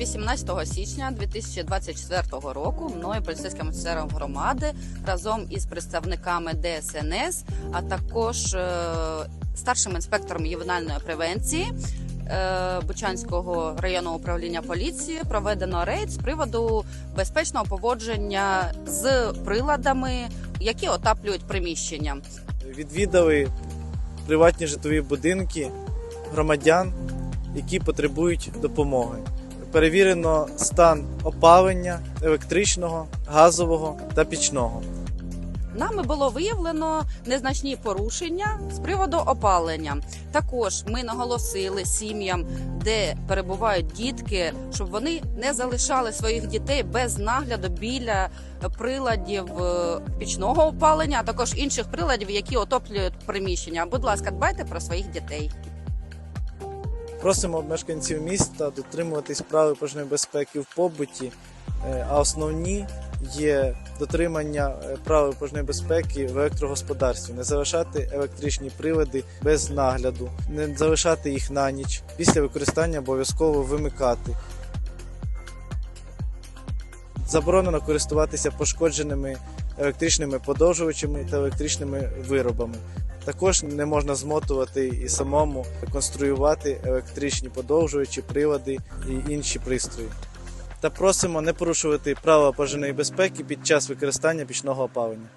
18 січня 2024 року мною поліцейським офіцером громади разом із представниками ДСНС, а також е, старшим інспектором ювенальної превенції е, Бучанського районного управління поліції проведено рейд з приводу безпечного поводження з приладами, які отаплюють приміщення. відвідали приватні житлові будинки громадян, які потребують допомоги. Перевірено стан опалення електричного, газового та пічного. Нами було виявлено незначні порушення з приводу опалення. Також ми наголосили сім'ям, де перебувають дітки, щоб вони не залишали своїх дітей без нагляду біля приладів е, пічного опалення, а також інших приладів, які отоплюють приміщення. Будь ласка, дбайте про своїх дітей. Просимо мешканців міста дотримуватись правил пожежної безпеки в побуті, е, а основні є дотримання е, правил пожежної безпеки в електрогосподарстві, не залишати електричні прилади без нагляду, не залишати їх на ніч. Після використання обов'язково вимикати. Заборонено користуватися пошкодженими електричними подовжувачами та електричними виробами. Також не можна змотувати і самому конструювати електричні подовжувачі, прилади і інші пристрої. Та просимо не порушувати правила пожежної безпеки під час використання пічного опалення.